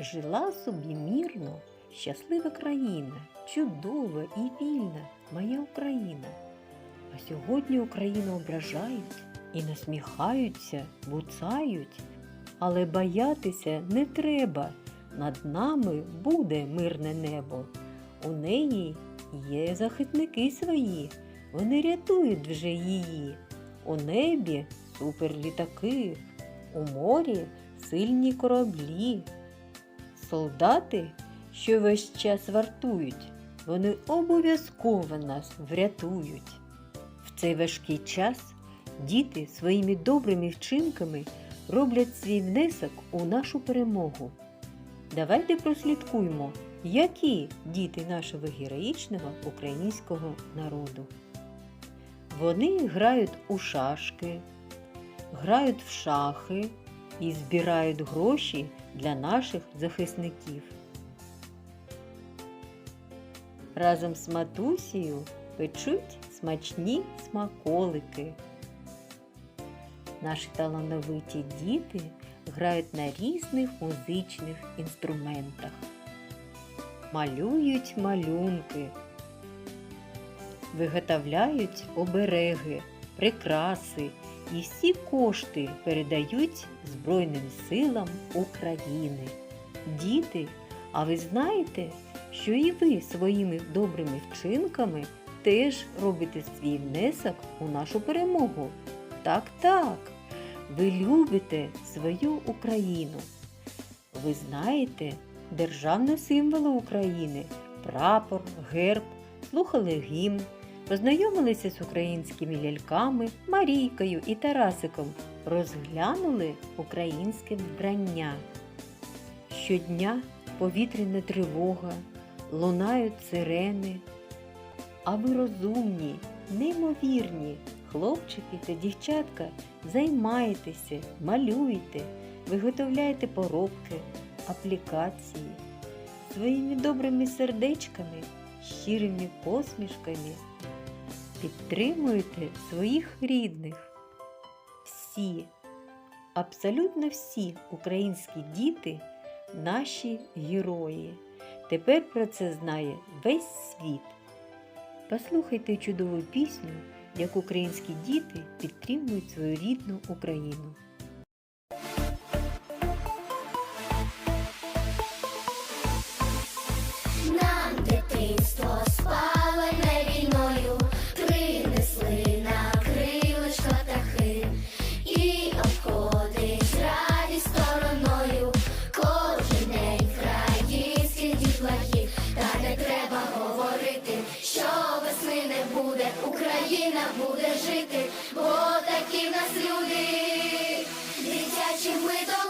Жила собі мірно щаслива країна, чудова і вільна моя Україна. А сьогодні Україну ображають і насміхаються, буцають. Але боятися не треба. Над нами буде мирне небо. У неї є захисники свої, вони рятують вже її. У небі суперлітаки, у морі сильні кораблі. Солдати, що весь час вартують, вони обов'язково нас врятують. В цей важкий час діти своїми добрими вчинками роблять свій внесок у нашу перемогу. Давайте прослідкуємо, які діти нашого героїчного українського народу. Вони грають у шашки, грають в шахи і збирають гроші для наших захисників. Разом з матусею печуть смачні смаколики. Наші талановиті діти грають на різних музичних інструментах, малюють малюнки, виготовляють обереги, прикраси і всі кошти передають Збройним силам України. Діти, а ви знаєте, що і ви своїми добрими вчинками теж робите свій внесок у нашу перемогу. Так, так, ви любите свою Україну. Ви знаєте державні символи України прапор, герб, слухали гімн, познайомилися з українськими ляльками Марійкою і Тарасиком, розглянули українське вбрання. Щодня повітряна тривога, лунають сирени. А ви розумні, неймовірні, хлопчики та дівчатка, займайтеся, малюйте, виготовляйте поробки, аплікації. Своїми добрими сердечками, щирими посмішками підтримуйте своїх рідних. Всі, абсолютно всі українські діти наші герої. Тепер про це знає весь світ. Послухайте чудову пісню, як українські діти підтримують свою рідну Україну. Україна буде жити, бо такі в нас люди, дитячими долонями.